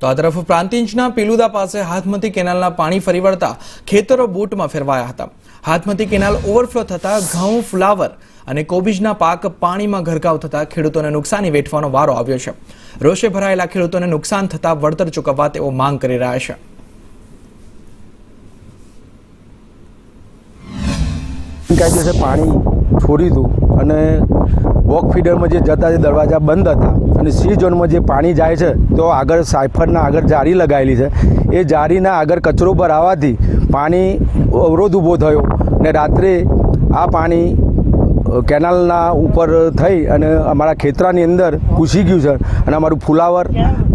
તો આ તરફ પ્રાંતિજના પીલુદા પાસે હાથમતી કેનાલના પાણી ફરી વળતા ખેતરો બૂટમાં ફેરવાયા હતા. હાથમતી કેનાલ ઓવરફ્લો થતા ઘઉં, ફ્લાવર અને કોબીજના પાક પાણીમાં ગરકાવ થતા ખેડૂતોને નુકસાની વેઠવાનો વારો આવ્યો છે. રોષે ભરાયેલા ખેડૂતોને નુકસાન થતા વળતર ચૂકવવા તેઓ માંગ કરી રહ્યા છે. કાયદેસર પાણી છોડી દઉં અને વોક ફીડરમાં જે જતા જે દરવાજા બંધ હતા અને સી ઝોનમાં જે પાણી જાય છે, તો આગળ સાયફરના આગળ જારી લગાવેલી છે. એ જારીના આગળ કચરો પર આવવાથી પાણી અવરોધ ઊભો થયો ને રાત્રે આ પાણી કેનાલના ઉપર થઈ અને અમારા ખેતરાની અંદર ઘૂસી ગયું છે અને અમારું ફુલાવર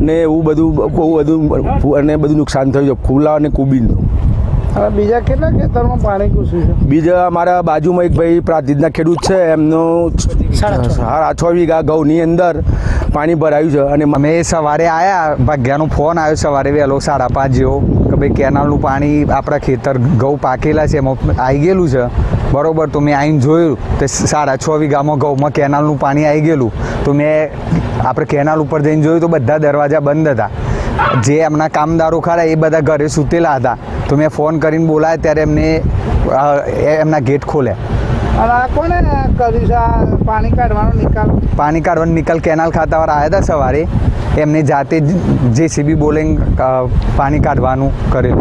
ને એવું બધું, બહુ બધું અને બધું નુકસાન થયું છે ફુલાવર ને કુબીનનું હવે બીજા કેટલા ખેતરમાં પાણી ઘૂસ્યું છે? બીજા અમારા બાજુમાં એક ભાઈ પ્રાંતિજના ખેડૂત છે એમનું સાડા છ. વીઘા ઘઉંની અંદર પાણી ભરાયું છે અને અમે સવારે આવ્યા ભાગ્યાનો ફોન આવ્યો સવારે વહેલો સાડા પાંચ જેવો કે ભાઈ કેનાલનું પાણી આપણા ખેતર ઘઉં પાકેલા છે એમાં આવી ગયેલું છે. બરોબર તો મેં આવીને જોયું તો સાડા છ વીઘામાં ઘઉંમાં કેનાલનું પાણી આવી ગયેલું. તો મેં આપણે કેનાલ ઉપર જઈને જોયું તો બધા દરવાજા બંધ હતા. જે એમના કામદારો ખરા એ બધા ઘરે સૂતેલા હતા. તો મેં ફોન કરીને બોલાય ત્યારે એમને એમના ગેટ ખોલ્યા અને આ કોને કર્યું છે? આ પાણી કાઢવાનો નિકાલ? પાણી કાઢવાનો નિકાલ કેનાલ ખાતાવાળા આવ્યા હતા સવારે. એમને જાતે જ જેસીબી બોલિંગ પાણી કાઢવાનું કરેલું.